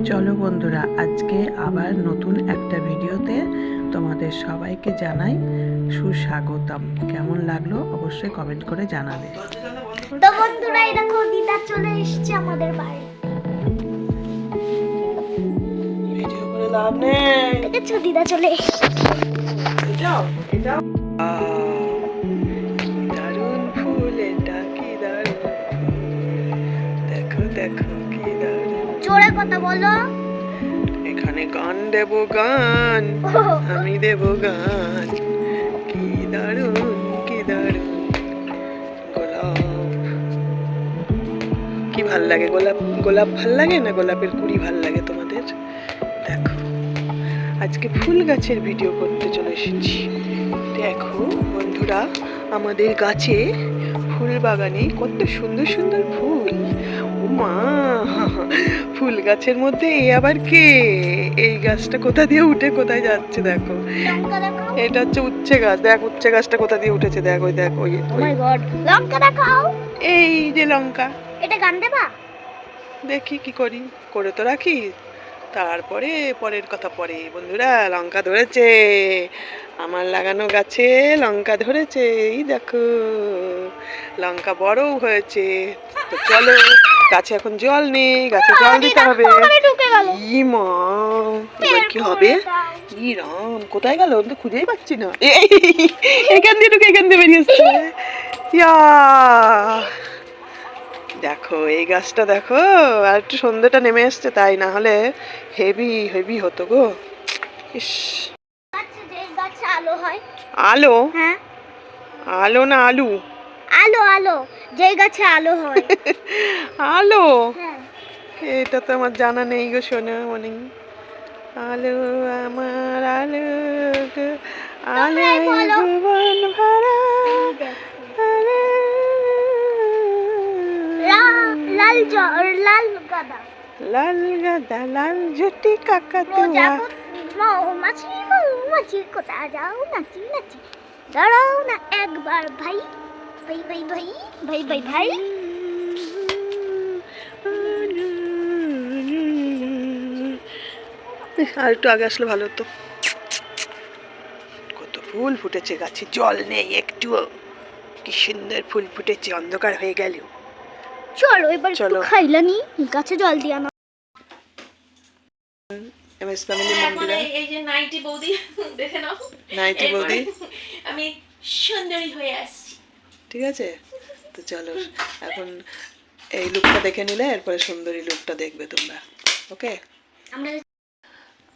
চলো বন্ধুরা আজকে আবার নতুন একটা ভিডিওতে তোমাদের সবাইকে জানাই সুস্বাগতম। কেমন লাগল অবশ্যই কমেন্ট করে জানাবে। তো বন্ধুরা এই দেখো দিদা চলে এসেছে আমাদের বাড়ি। ভিডিও করে লাভ নেই। দেখেছ দিদা চলে এসেছে। এটাও এটাও। কথা বলো। এখানে গান দেব গান আমি দেব গান। কি দারুণ কি দারুণ। গোলাপ। কি ভালো লাগে? গোলাপ গোলাপ ভালো লাগে না গোলাপের কুড়ি ভালো লাগে তোমাদের? দেখো আজকে ফুল গাছের ভিডিও করতে চলে এসেছি। দেখো বন্ধুরা আমাদের গাছে ফুল বাগানে কত সুন্দর সুন্দর ফুল। মা। ফুল গাছের মধ্যে এ আবার কে? এই গাছটা কোথা দিয়ে উঠে কোথায় যাচ্ছে দেখো? এটা হচ্ছে উচ্ছে গাছ। দেখ উচ্ছে গাছটা কোথা দিয়ে উঠেছে দেখ ওই দেখ ওই গড লঙ্কা দেখাও। এই যে লঙ্কা। এটা গান দেবা? দেখি কি করি। করে তো রাখি। তারপরে পরের কথা পরে। বন্ধুরা লঙ্কা ধরেছে। আমার লাগানো গাছে লঙ্কা ধরেছে এই দেখো। লঙ্কা বড়ও হয়েছে। তো চলো গাছে এখন জল নেই গাছে জল দিতে হবে। ই মা কি হবে? ই রাম কোথায় গেল? আমি তো খুঁজেই পাচ্ছি না। এখান দিয়ে ঢুকে এখান দিয়ে বেরিয়ে এসছে। ইয়া! দেখো এই গাছটা দেখো আর একটু সন্ধ্যেটা নেমে এসছে তাই না হলে হেভি হেভি হতো গো। ইস। আলো? হয়। আলো হ্যাঁ আলো না আলু? আলো আলো যে গাছে আলো হয়। আলো? হ্যাঁ। এটা তো আমার জানা নেই গো শোনা মনে। আলো আমার আলো আলো ভরা। লাল লাল গাদা। লাল গাদা লাল ঝুটি কাকা তুয়া মৌমাছি মৌমাছি কোথায় যাও নাচি নাচি দাঁড়াও না একবার ভাই। ভাই ভাই ভাই ভাই ভাই ভাই। আর একটু আগে আসলে ভালো হতো। কত ফুল ফুটেছে গাছে জল নেই একটুও। কি সুন্দর ফুল ফুটেছে অন্ধকার হয়ে গেল চলো এবার একটু চলো। খাইলানি গাছে জল দিয়া না এম এস ফ্যামিলি মন্দিরে। এই- এই যে নাইটি বৌদি দেখে নাও। নাইটি বৌদি। আমি সুন্দরী হয়ে আসছি। ঠিক আছে? তো চলো এখন এই লুকটা দেখে নিলে এরপরে সুন্দরী লুকটা দেখবে তোমরা। ওকে? আমরা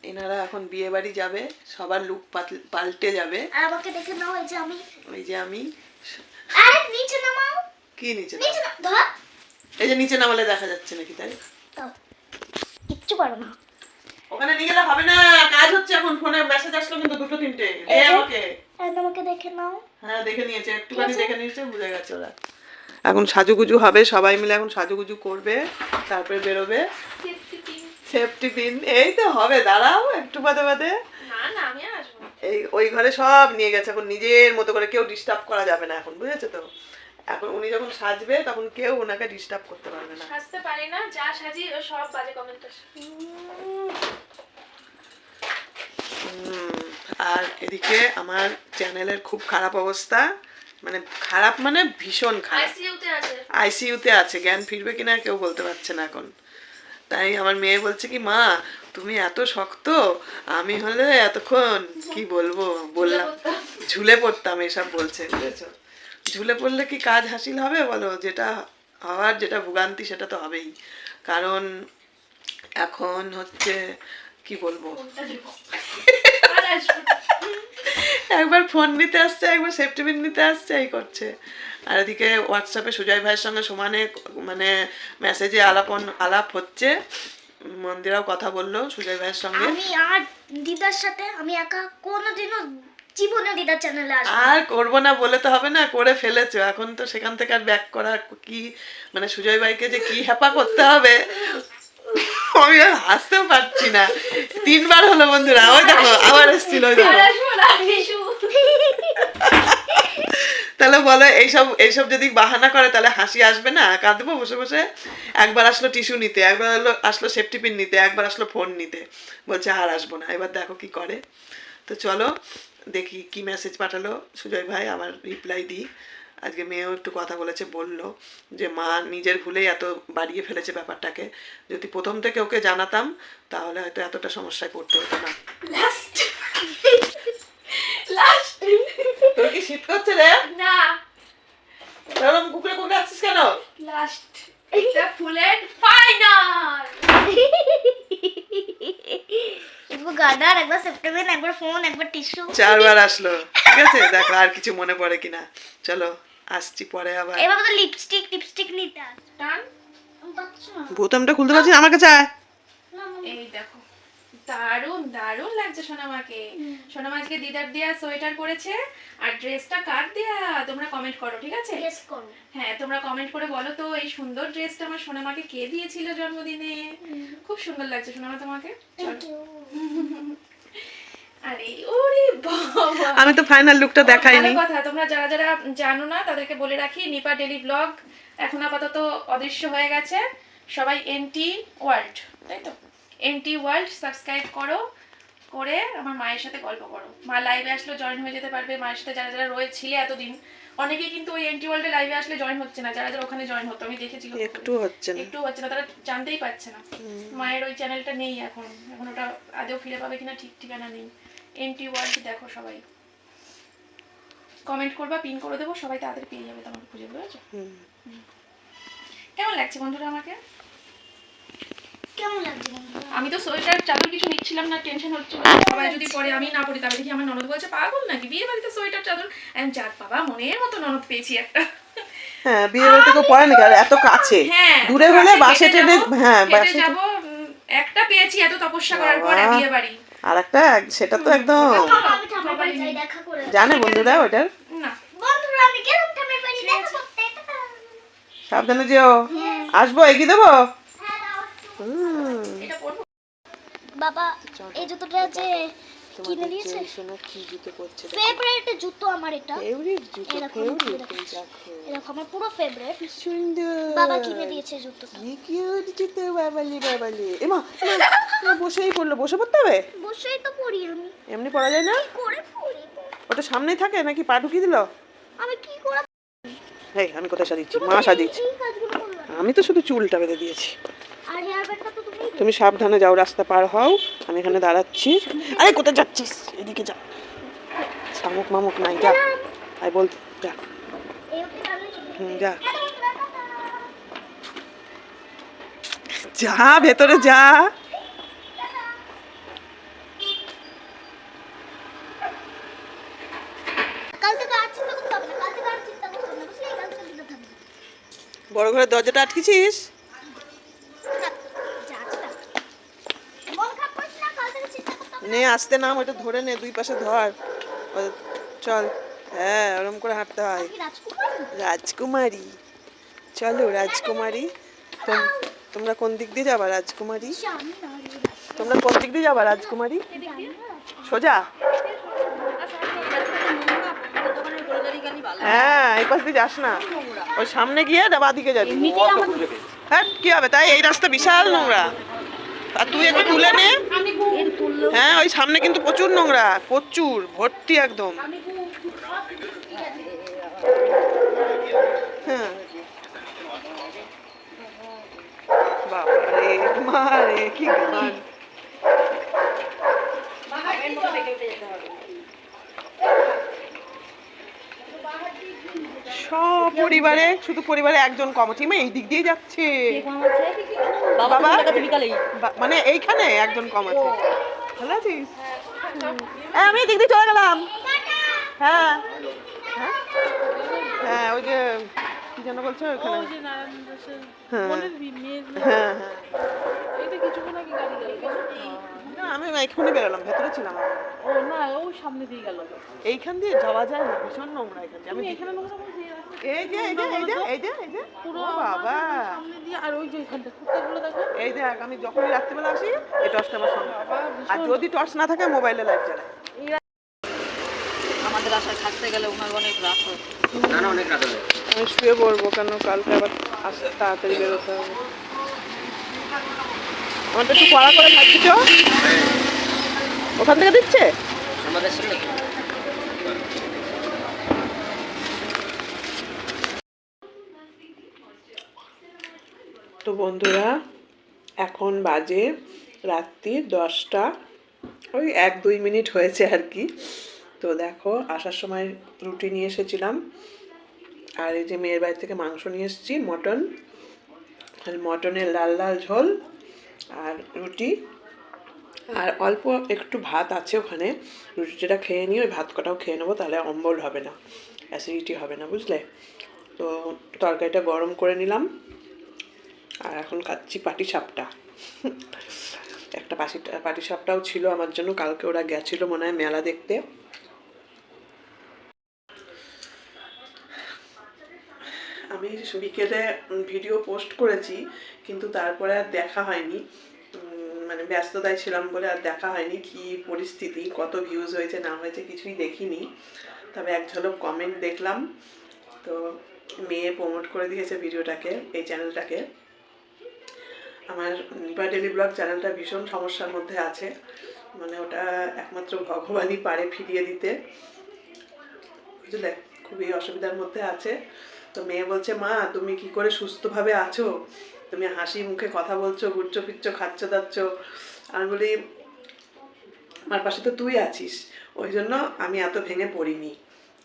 এনারা এখন বিয়ে বাড়ি যাবে সবার লুক পাল্টে যাবে। আর আমাকে দেখে নাও এই যে আমি। ওই যে আমি। আর নিচে নামাও। কি নিচে নিচে ধর। এই যে নিচে নামালে দেখা যাচ্ছে নাকি তাই? কিচ্ছু পারো না। ওখানে নিয়ে গেলে হবে না কাজ হচ্ছে এখন ফোনে মেসেজ আসলো কিন্তু দুটো তিনটে। দে এই আমাকে। আমাকে দেখে নাও। হ্যাঁ দেখে নিয়েছে একটুখানি দেখে নিয়েছে বুঝে গেছে ওরা। এখন সাজুগুজু হবে সবাই মিলে এখন সাজুগুজু করবে তারপরে বেরোবে। সেফটি পিন এই তো হবে দাঁড়াও একটু বাদে বাদে। না না আমি আর আসব না। এই ওই ঘরে সব নিয়ে গেছে এখন নিজের মতো করে কেউ ডিস্টার্ব করা যাবে না এখন বুঝেছ তো? এখন উনি যখন সাজবে তখন কেউ ওনাকে ডিস্টার্ব করতে পারবে না। সাজতে পারি না যা সাজি ও সব বাজে কমেন্ট আর এদিকে আমার চ্যানেলের খুব খারাপ অবস্থা। মানে খারাপ মানে ভীষণ খারাপ। আইসিইউতে আছে। জ্ঞান ফিরবে কিনা কেউ বলতে পারছে না এখন। তাই আমার মেয়ে বলছে কি মা তুমি এত শক্ত আমি হলে এতক্ষণ কি বলব? বললাম। ঝুলে পড়তাম এসব বলছে বুঝেছ? ঝুলে পড়লে কি কাজ হাসিল হবে বলো? যেটা হওয়ার যেটা ভোগান্তি সেটা তো হবেই। কারণ এখন হচ্ছে কি বলব। একবার ফোন নিতে আসছে একবার সেফটি পিন নিতে আসছে এই করছে। আর এদিকে হোয়াটসঅ্যাপে সুজয় ভাইয়ের সঙ্গে সমানে মানে মেসেজে আলাপন আলাপ হচ্ছে। মন্দিরাও কথা বলল সুজয় ভাইয়ের সঙ্গে। আমি আর দিদার সাথে আমি একা কোনোদিনও জীবনে দিদার চ্যানেলে আসব। আর করব না বলে তো হবে না, করে ফেলেছো। এখন তো সেখান থেকে আর ব্যাক কি মানে সুজয় ভাইকে যে কি হ্যাপা করতে হবে, আমি আর হাসতেও পারছি না। তিনবার হলো বন্ধুরা, ওই দেখো, আবার ওই দেখো। তাহলে বলো, এইসব এইসব যদি বাহানা করে, তাহলে হাসি আসবে না? কাঁদবো বসে বসে? একবার আসলো টিস্যু নিতে, একবার হলো, আসলো সেফটি পিন নিতে, একবার আসলো ফোন নিতে। বলছে আর আসব না, এবার দেখো কি করে। তো চলো দেখি কি মেসেজ পাঠালো। সুজয় ভাই আমার রিপ্লাই দিই আজকে মেয়েও একটু কথা বলেছে বলল যে মা নিজের ভুলেই এত বাড়িয়ে ফেলেছে ব্যাপারটাকে। যদি প্রথম থেকে ওকে জানাতাম তাহলে হয়তো এতটা সমস্যায় পড়তে হতো না। লাস্ট লাস্ট তোর কি শীত করছে রে? না। কুকুরে কুকুরে আসছিস কেন? লাস্ট এটা ফুলের ফাইনাল একবার একবার সেপ্টেম্বর একবার ফোন একবার টিস্যু। চারবার আসলো। ঠিক আছে? দেখো আর কিছু মনে পড়ে কিনা। চলো আসছি পরে আবার। এবার তো লিপস্টিক লিপস্টিক নিতে আসতাম টান আমি পাচ্ছি না। বোতামটা খুলতে পারছি আমার কাছে আয়। এই দেখো। দারুণ দারুণ লাগছে সোনামাকে। সোনামা আজকে দিদার দেয়া সোয়েটার পরেছে আর ড্রেসটা কার দেয়া? তোমরা কমেন্ট করো ঠিক আছে? হ্যাঁ তোমরা কমেন্ট করে বলো তো এই সুন্দর ড্রেসটা আমার সোনামাকে কে দিয়েছিল জন্মদিনে? খুব সুন্দর লাগছে সোনামা তোমাকে. আরে ওরে বাবা। আমি তো ফাইনাল লুকটা দেখাইনি। কথা তোমরা যারা যারা জানো না তাদেরকে বলে রাখি নিপা ডেলি ব্লগ এখন আপাতত অদৃশ্য হয়ে গেছে। সবাই এনটি ওয়ার্ল্ড তাই তো? এনটি ওয়ার্ল্ড সাবস্ক্রাইব করো করে আমার মায়ের সাথে গল্প করো। মা লাইভে আসলে জয়েন হয়ে যেতে পারবে মায়ের সাথে যারা যারা রয়েছিলে এতদিন অনেকেই কিন্তু ওই এনটি ওয়ার্ল্ডে লাইভে আসলে জয়েন হচ্ছে না যারা যারা ওখানে জয়েন হতো আমি দেখেছি একটু হচ্ছে না। একটু হচ্ছে না তারা জানতেই পারছে না। মায়ের ওই চ্যানেলটা নেই এখন এখন ওটা আদেও ফিরে পাবে কিনা ঠিক ঠিকানা নেই। এনটি ওয়ার্ল্ড দেখো সবাই। কমেন্ট করবা পিন করে দেবো সবাই তাড়াতাড়ি পেয়ে যাবে তোমাকে খুঁজে বুঝেছ। কেমন লাগছে বন্ধুরা আমাকে? কেমন লাগছে আমি তো সোয়েটার চাদর কিছু নিচ্ছিলাম না টেনশন হচ্ছিল। সবাই যদি পরে আমি না পড়ি তবে দেখি আমার ননদ বলছে পাগল নাকি? বিয়ে বাড়িতে সোয়েটার চাদর? আমি যাক বাবা মনের মতো ননদ পেয়েছি একটা। হ্যাঁ বিয়ে বাড়িতে কেউ পড়ে নাকি? আর এত কাছে। হ্যাঁ দূরে হলে বাসে ট্রেনে হ্যাঁ বাসে যাব একটা পেয়েছি এত তপস্যা করার পর। বিয়ে বাড়ি। আর একটা সেটা তো একদম। জানে বন্ধুরা ওটার। না। বন্ধুরা আমি গেলাম ঠাম্মার বাড়ি দেখা করতে টাটা। সাবধানে যেও। আসব এগিয়ে দেবো হ্যাঁ, দাও একটু। হুম। এটা পরবো বাবা এই জুতোটা যে কিনে দিয়েছে কি জুতো ফেভারিট জুতো আমার এটা। ফেভারিট জুতো ফেভারিট এরকম আমার পুরো ফেভারিট সুন্দর। বাবা কিনে দিয়েছে জুতোটা। কি কিউট জুতো বাবালি বাবালি। এমা বসেই পড়ল বসে পড়তে হবে? বসেই তো পড়ি আমি। এমনি পড়া যায় না? করে পড়ি ওটা সামনেই থাকে নাকি পা ঢুকিয়ে দিল? আমি কি করে হেই আমি কোথায় সাজিয়েছি? মা সাজিয়েছি। এই আমি তো শুধু চুলটা বেঁধে দিয়েছি আর হেয়ার ব্যান্ডটা তো তুমি সাবধানে যাও রাস্তা পার হও। আমি এখানে দাঁড়াচ্ছি। আরে কোথায় যাচ্ছিস? এদিকে যা। শামুক মামুক নাই যা। আই বল যা। হুম, যা। যা ভেতরে যা। বড় থেকে দরজাটা চিন্তা আসতে নাম ওটা ধরে নে দুই পাশে ধর। চল। হ্যাঁ ওরম করে হাঁটতে হয়। রাজকুমারী। চলো রাজকুমারী। তোমরা কোন দিক দিয়ে যাবা রাজকুমারী? না তোমরা কোন দিক দিয়ে যাবা রাজকুমারী? সোজা? হ্যাঁ এই পাশ দিয়ে যাস না। ওই সামনে গিয়ে ডাবা দিকে যাবি। হ্যাঁ কি হবে তাই? এই রাস্তা বিশাল নোংরা। আর তুই একটু তুলে নে। হ্যাঁ ওই সামনে কিন্তু প্রচুর নোংরা, প্রচুর, ভর্তি একদম। হ্যাঁ। বাবারে মা রে কি গান। সব পরিবারে শুধু পরিবারে একজন কমিটি এই দিক দিয়ে যাচ্ছে। বাবা মানে এইখানে একজন কম আছে ভালো আছিস? হ্যাঁ আমি এদিক দিয়ে চলে গেলাম। হ্যাঁ। হ্যাঁ? হ্যাঁ ওই যে কি যেন বলছো ওখানে হ্যাঁ। হ্যাঁ হ্যাঁ। না আমি এক্ষুনি বেরোলাম ভেতরে ছিলাম ও না ও সামনে দিয়ে গেল। এইখান দিয়ে যাওয়া যায় না ভীষণ নোংরা এখান দিয়ে। আমি এখানে নোংরা এই যে এই যে এই যে এই যে এই যে। পুরো বাবা। সামনে দিয়ে আর ওই যে ওইখানটা কুত্তাগুলো দেখো। এই দেখ আমি যখনই রাত্রিবেলা আসি এই টর্চটা আমার সঙ্গে। আর যদি টর্চ না থাকে মোবাইলে লাইট আমাদের আশায় থাকতে গেলে ওনার অনেক রাত হয়। আমি শুয়ে পড়ব কেন? কালকে আবার আসতে তাড়াতাড়ি বেরোতে হবে। আমাদের একটু কড়া করে খাচ্ছি তো ওখান থেকে দিচ্ছে? আমাদের সামনে তো বন্ধুরা, এখন বাজে রাত্রি দশটা, ওই এক দুই মিনিট হয়েছে আর কি। তো দেখো, আসার সময় রুটি নিয়ে এসেছিলাম। আর এই যে মেয়ের বাড়ি থেকে মাংস নিয়ে এসেছি, মটন। আর মটনের লাল লাল ঝোল আর রুটি। আর অল্প একটু ভাত আছে ওখানে রুটিটা খেয়ে নিয়ে ওই ভাত কটাও খেয়ে নেব, তাহলে অম্বল হবে না, অ্যাসিডিটি হবে না, বুঝলে? তো তরকারিটা গরম করে নিলাম। আর এখন খাচ্ছি পাটি সাপটা একটা পাশি পাটি সাপটাও ছিল আমার জন্য, কালকে ওরা গেছিল মনে হয় মেলা দেখতে। আমি বিকেলে ভিডিও পোস্ট করেছি, কিন্তু তারপরে আর দেখা হয়নি। মানে ব্যস্ততায় ছিলাম বলে আর দেখা হয়নি কি পরিস্থিতি, কত ভিউজ হয়েছে, না হয়েছে, কিছুই দেখিনি। তবে এক ঝলক কমেন্ট দেখলাম। তো মেয়ে প্রমোট করে দিয়েছে ভিডিওটাকে এই চ্যানেলটাকে আমার নিপা ব্লগ চ্যানেলটা ভীষণ সমস্যার মধ্যে আছে। মানে ওটা একমাত্র ভগবানই পারে ফিরিয়ে দিতে। বুঝলে? খুবই অসুবিধার মধ্যে আছে। তো মেয়ে বলছে, মা, তুমি কি করে সুস্থভাবে আছো? তুমি হাসি মুখে কথা বলছো, ঘুরছো, ফিরছো, খাচ্ছ, দাচ্ছ। আমি বলি, আমার পাশে তো তুই আছিস। ওই জন্য আমি এত ভেঙে পড়িনি।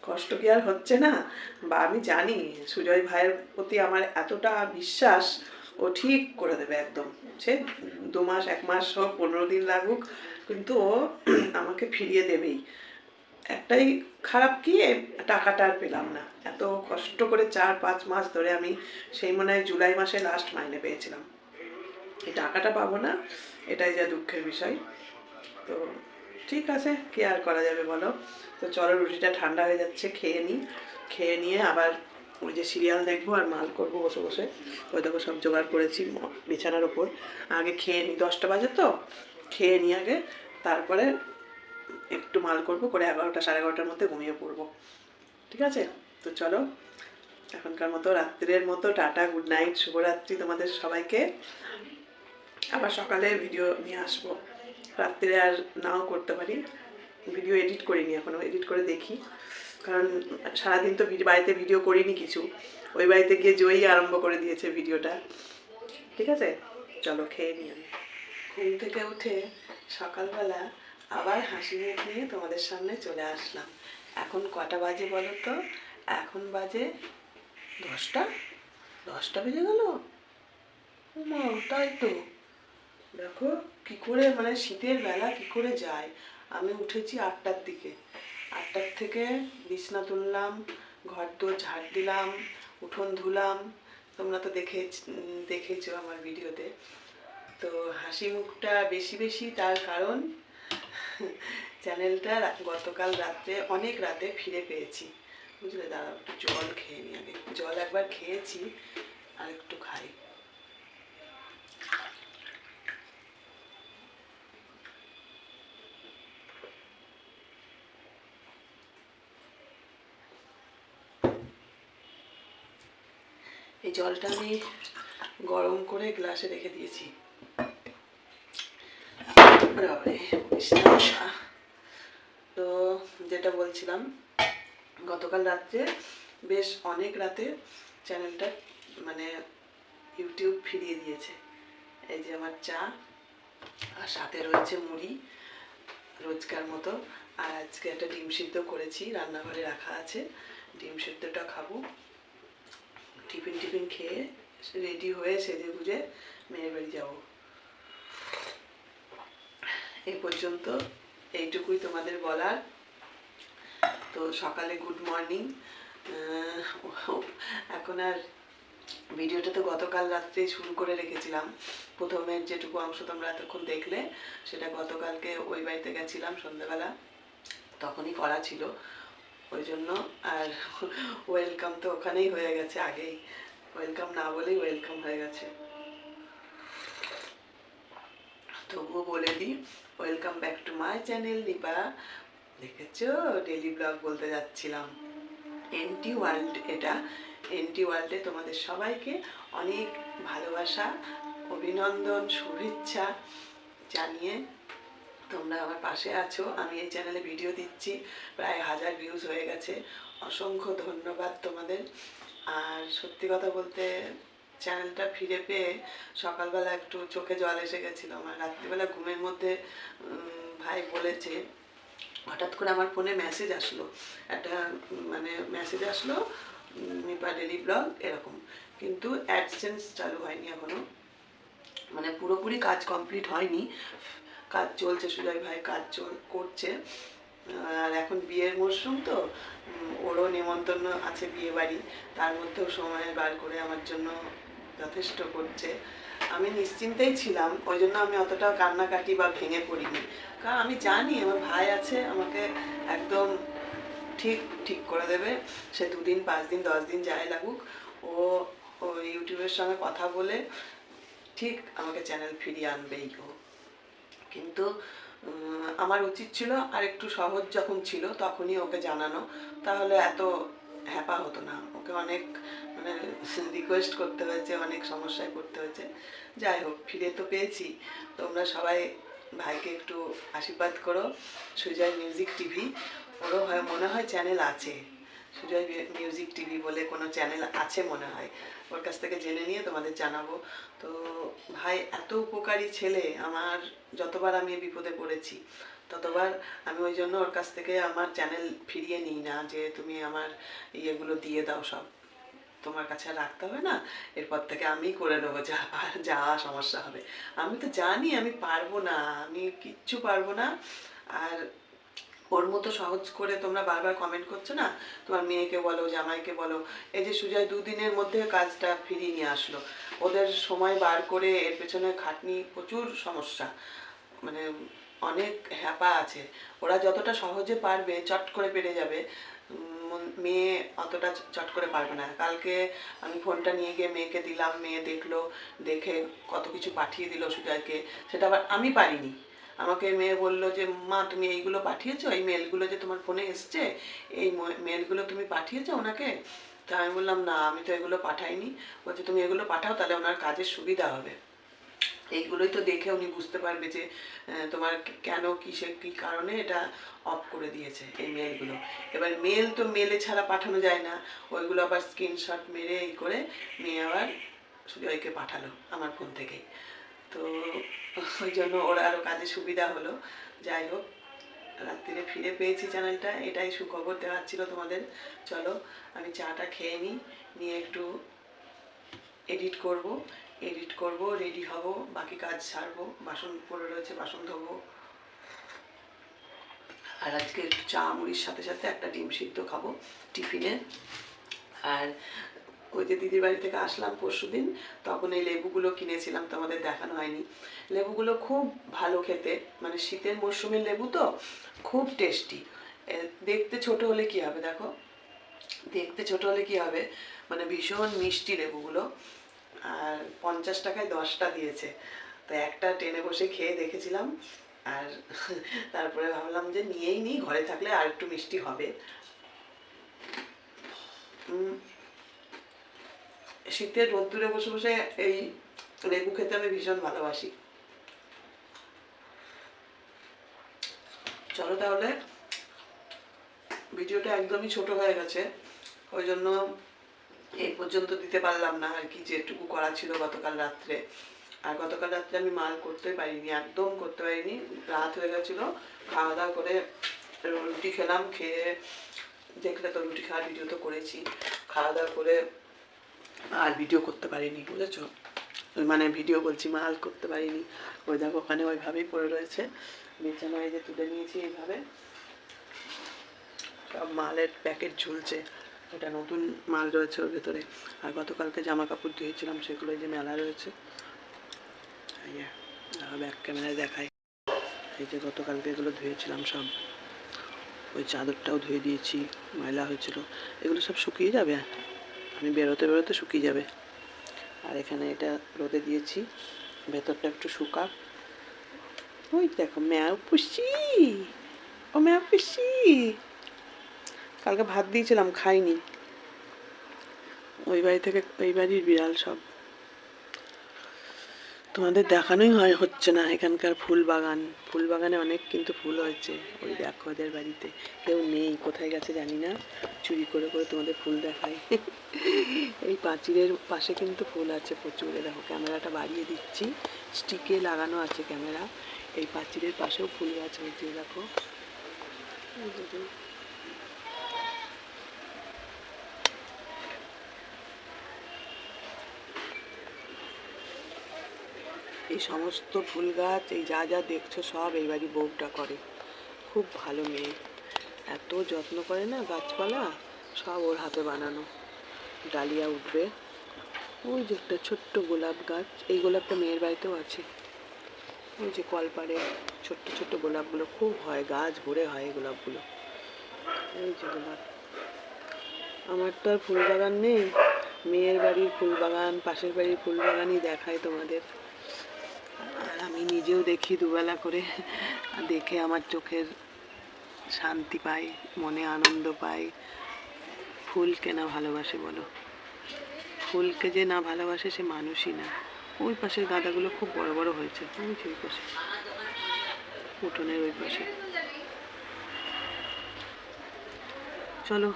কষ্ট কি আর হচ্ছে না? বা আমি জানি, সুজয় ভাইয়ের প্রতি আমার এতটা বিশ্বাস ও ঠিক করে দেবে একদম। সে দু মাস, এক মাস হোক, পনেরো দিন লাগুক, কিন্তু ও আমাকে ফিরিয়ে দেবেই। একটাই খারাপ কি, টাকাটা আর পেলাম না। এত কষ্ট করে চার, পাঁচ মাস ধরে আমি সেই মনে হয় জুলাই মাসে লাস্ট মাইনে পেয়েছিলাম। এই টাকাটা পাবো না, এটাই যা দুঃখের বিষয়। তো ঠিক আছে, কি আর করা যাবে বলো? তো চলো রুটিটা ঠান্ডা হয়ে যাচ্ছে, খেয়ে নিই খেয়ে নিয়ে আবার ওই যে সিরিয়াল দেখব আর মাল করব বসে বসে, ওই দেখো সব জোগাড় করেছি বিছানার ওপর। আগে খেয়ে নিই দশটা বাজে তো, খেয়ে নিই আগে, তারপরে একটু মাল করব, করে এগারোটা, সাড়ে এগারোটার মধ্যে ঘুমিয়ে পড়ব। ঠিক আছে? তো চলো, এখনকার মতো রাত্রের মতো টাটা, গুড নাইট, শুভরাত্রি তোমাদের সবাইকে। আবার সকালে ভিডিও নিয়ে আসব। রাত্রে আর নাও করতে পারি। ভিডিও এডিট করিনি এখনও এডিট করে দেখি। কারণ সারাদিন তো বাড়িতে ভিডিও করিনি কিছু। ওই বাড়িতে গিয়ে জয়ই আরম্ভ করে দিয়েছে ভিডিওটা। ঠিক আছে? চলো খেয়ে নিই আমি। ঘুম থেকে উঠে সকালবেলা আবার হাসি মুখ নিয়ে তোমাদের সামনে চলে আসলাম। এখন কটা বাজে বলো তো? এখন বাজে দশটা? দশটা বেজে গেল? মা তাই তো। দেখো কি করে মানে শীতের বেলা কি করে যায়। আমি উঠেছি আটটার দিকে। আটটার থেকে বিছনা তুললাম, ঘর দোর ঝাড় দিলাম, উঠোন ধুলাম। তোমরা তো দেখে দেখেছ আমার ভিডিওতে। তো হাসি মুখটা বেশি বেশি তার কারণ চ্যানেলটা গতকাল রাত্রে, অনেক রাতে ফিরে পেয়েছি। বুঝলে, দাঁড়াও, একটু জল খেয়ে নিই আগে। জল একবার খেয়েছি, আর একটু খাই। এই জলটা আমি গরম করে গ্লাসে রেখে দিয়েছি। তো যেটা বলছিলাম, গতকাল রাত্রে বেশ অনেক রাতে চ্যানেলটা মানে ইউটিউব ফিরিয়ে দিয়েছে। এই যে আমার চা, আর সাথে রয়েছে মুড়ি, রোজকার মতো। আর আজকে একটা ডিম সিদ্ধ করেছি, রান্নাঘরে রাখা আছে। ডিম সিদ্ধটা খাব। টিফিন টিফিন খেয়ে রেডি হয়ে সেজে গুজে মেয়ের বাড়ি যাব। এই পর্যন্ত এইটুকুই তোমাদের বলার। তো সকালে গুড মর্নিং এখন আর ভিডিওটা তো গতকাল রাত্রেই শুরু করে রেখেছিলাম। প্রথমের যেটুকু অংশ তোমরা এতক্ষণ দেখলে, সেটা গতকালকে ওই বাড়িতে গেছিলাম সন্ধ্যাবেলা তখনই করা ছিল। ওই জন্য। আর ওয়েলকাম তো ওখানেই হয়ে গেছে আগেই। ওয়েলকাম না বলেই ওয়েলকাম হয়ে গেছে। তবুও বলে দিই welcome back to my channel Nipa দেখেছ? ডেলি ব্লগ বলতে যাচ্ছিলাম। এনটি ওয়ার্ল্ড এটা। এনটি ওয়ার্ল্ডে তোমাদের সবাইকে অনেক ভালোবাসা, অভিনন্দন, শুভেচ্ছা জানিয়ে তোমরা আমার পাশে আছো। আমি এই চ্যানেলে ভিডিও দিচ্ছি। প্রায় হাজার ভিউজ হয়ে গেছে। অসংখ্য ধন্যবাদ তোমাদের। আর সত্যি কথা বলতে চ্যানেলটা ফিরে পেয়ে সকালবেলা একটু চোখে জল এসে গেছিল। আমার রাত্রিবেলা ঘুমের মধ্যে ভাই বলেছে হঠাৎ করে আমার ফোনে মেসেজ আসলো। একটা মানে মেসেজ আসলো উম, নিপা ডেলি ব্লগ এরকম। কিন্তু অ্যাডসেন্স চালু হয়নি এখনও। মানে পুরোপুরি কাজ কমপ্লিট হয়নি। কাজ চলছে, সুজয় ভাই কাজ চল, করছে। আর এখন বিয়ের মরশুম তো ওরও নেমন্তন্ন আছে বিয়ে বাড়ি তার মধ্যেও সময় বার করে আমার জন্য যথেষ্ট করছে। আমি নিশ্চিন্তেই ছিলাম, ওই জন্য আমি অতটা কান্নাকাটি বা ভেঙে পড়িনি। কারণ আমি জানি আমার ভাই আছে, আমাকে একদম ঠিক ঠিক করে দেবে। সে দুদিন, পাঁচ দিন, দশ দিন যাই লাগুক, ও ও ইউটিউবের সঙ্গে কথা বলে ঠিক আমাকে চ্যানেল ফিরিয়ে আনবেই ও কিন্তু আমার উচিত ছিল আর একটু সহজ যখন ছিল তখনই ওকে জানানো। তাহলে এত হ্যাপা হতো না। ওকে অনেক মানে রিকোয়েস্ট করতে হয়েছে, অনেক সমস্যায় পড়তে হয়েছে। যাই হোক, ফিরে তো পেয়েছি। তোমরা সবাই ভাইকে একটু আশীর্বাদ করো। Sujoy music TV. ওরও হয়, মনে হয় চ্যানেল আছে। সুজয় মিউজিক টিভি বলে কোনো চ্যানেল আছে মনে হয়? ওর কাছ থেকে জেনে নিয়ে তোমাদের জানাব। তো ভাই, এত উপকারী ছেলে, আমার যতবার আমি বিপদে পড়েছি, ততবার আমি ওই জন্য ওর কাছ থেকে আমার চ্যানেল ফিরিয়ে নিই না যে তুমি আমার ইয়েগুলো দিয়ে দাও সব। তোমার কাছে রাখতে হবে না, এরপর থেকে আমি করে নেব যা যা সমস্যা হবে। আমি তো জানি আমি পারব না, আমি কিচ্ছু পারব না। আর ওর মতো সহজ করে তোমরা বারবার কমেন্ট করছ না? তোমার মেয়েকে বলো, জামাইকে বলো। এই যে সুজয় দুদিনের মধ্যে কাজটা ফিরিয়ে নিয়ে আসলো। ওদের সময় বার করে এর পেছনে খাটনি প্রচুর সমস্যা। মানে অনেক হ্যাপা আছে। ওরা যতটা সহজে পারবে চট করে পেরে যাবে। মেয়ে অতটা চট করে পারবে না। কালকে আমি ফোনটা নিয়ে গিয়ে মেয়েকে দিলাম, মেয়ে দেখল, দেখে কত কিছু পাঠিয়ে দিল সুজয়কে। সেটা আবার আমি পারিনি। আমাকে মেয়ে বলল যে, মা, তুমি এইগুলো পাঠিয়েছো? এই মেলগুলো যে তোমার ফোনে এসছে, এই মেলগুলো তুমি পাঠিয়েছো ওনাকে? তা আমি বললাম, না, আমি তো এগুলো পাঠাইনি। বলছে, তুমি এগুলো পাঠাও, তাহলে ওনার কাজের সুবিধা হবে। এইগুলোই তো দেখে উনি বুঝতে পারবে যে তোমার কেন, কিসে, কি কারণে এটা অফ করে দিয়েছে এই মেলগুলো এবার মেল তো মেলে ছাড়া পাঠানো যায় না। ওইগুলো আবার স্ক্রিনশট মেরে এই করে মেয়ে আবার সুজয়কে পাঠালো আমার ফোন থেকেই। তো ওই জন্য ওর আরও কাজে সুবিধা হলো। যাই হোক, রাত্রিরে ফিরে পেয়েছি চ্যানেলটা, এটাই সুখবর দেওয়ার ছিল তোমাদের। চলো, আমি চাটা খেয়ে নিই, নিয়ে একটু এডিট করব। এডিট করব, রেডি হব, বাকি কাজ সারবো, বাসন পড়ে রয়েছে, বাসন ধোবো। আর আজকে একটু চা মুড়ির সাথে সাথে একটা ডিম সিদ্ধ খাব টিফিনে। আর ওই যে দিদির বাড়ি থেকে আসলাম পরশু দিন তখন এই লেবুগুলো কিনেছিলাম তোমাদের দেখানো হয়নি। লেবুগুলো খুব ভালো খেতে মানে শীতের মরশুমের লেবু তো খুব টেস্টি। দেখতে ছোট হলে কি হবে দেখো? দেখতে ছোট হলে কি হবে? মানে ভীষণ মিষ্টি লেবুগুলো। আর পঞ্চাশ টাকায় দশটা দিয়েছে। তো একটা টেনে বসে খেয়ে দেখেছিলাম। আর তারপরে ভাবলাম যে নিয়েই নিই ঘরে থাকলে আর একটু মিষ্টি হবে। উম, শীতের রোদ্দুরে বসে বসে এই লেবু খেতে আমি ভীষণ ভালোবাসি। চলো তাহলে, ভিডিওটা একদমই ছোট হয়ে গেছে, ওই জন্য এই পর্যন্ত দিতে পারলাম না আর কি, যেটুকু করা ছিল গতকাল রাত্রে। আর গতকাল রাত্রে আমি মাল করতে পারিনি, একদম করতে পারিনি, রাত হয়ে গেছিল, খাওয়া দাওয়া করে রুটি খেলাম, খেয়ে দেখলে তো রুটি খাওয়ার ভিডিও তো করেছি, খাওয়া দাওয়া করে আর ভিডিও করতে পারিনি, বুঝেছ? মানে ভিডিও বলছি, মাল করতে পারিনি। ওই দেখো, ওখানে ওইভাবেই পড়ে রয়েছে। বিছানায় যে তুলে নিয়েছি এইভাবে। সব মালের প্যাকেট ঝুলছে। ওটা নতুন মাল রয়েছে ওর ভেতরে। আর গতকালকে জামা কাপড় ধুয়েছিলাম সেগুলো যে মেলা রয়েছে। ব্যাক ক্যামেরায় দেখাই। এই যে গতকালকে এগুলো ধুয়েছিলাম সব। ওই চাদরটাও ধুয়ে দিয়েছি, ময়লা হয়েছিল। এগুলো সব শুকিয়ে যাবে? আমি বেরোতে বেরোতে শুকিয়ে যাবে। আর এখানে এটা রোদে দিয়েছি। ভেতরটা একটু শুকা। ওই দেখো, ম্যাও পুষি ও ম্যাও পুষি কালকে ভাত দিয়েছিলাম, খাইনি। ওই বাড়ি থেকে, ওই বাড়ির বিড়াল সব। তোমাদের দেখানোই হয়, হচ্ছে না। এখানকার ফুল বাগান ফুল বাগানে অনেক কিন্তু ফুল হয়েছে। ওই দেখো ওদের বাড়িতে। কেউ নেই, কোথায় গেছে জানি না। চুরি করে করে তোমাদের ফুল দেখাই। এই পাঁচিলের পাশে কিন্তু ফুল আছে প্রচুর। দেখো, ক্যামেরাটা বাড়িয়ে দিচ্ছি। স্টিকে লাগানো আছে ক্যামেরা। এই পাঁচিলের পাশেও ফুল গাছ হয়েছে দেখো। এই সমস্ত ফুল গাছ, এই যা যা দেখছ সব এই বাড়ি বউটা করে। খুব ভালো মেয়ে। এত যত্ন করে না গাছপালা? সব ওর হাতে বানানো। ডালিয়া উঠবে। ওই যে একটা ছোট্ট গোলাপ গাছ, এই গোলাপটা মেয়ের বাড়িতেও আছে। ওই যে কলপাড়ে ছোট্ট ছোট্ট গোলাপগুলো, খুব হয়, গাছ ভরে হয় এই গোলাপগুলো। এই যে গোলাপ। আমার তো আর ফুল বাগান নেই। মেয়ের বাড়ির ফুল বাগান, পাশের বাড়ির ফুল বাগানই দেখায় তোমাদের। আমি নিজেও দেখি দুবেলা করে দেখে আমার চোখের শান্তি পাই, মনে আনন্দ পাই। ফুলকে না ভালোবাসে বলো? ফুলকে যে না ভালোবাসে সে মানুষই না। ওই পাশের গাঁদাগুলো খুব বড় বড় হয়েছে। ওই পাশে, উঠোনের ওই পাশে। চলো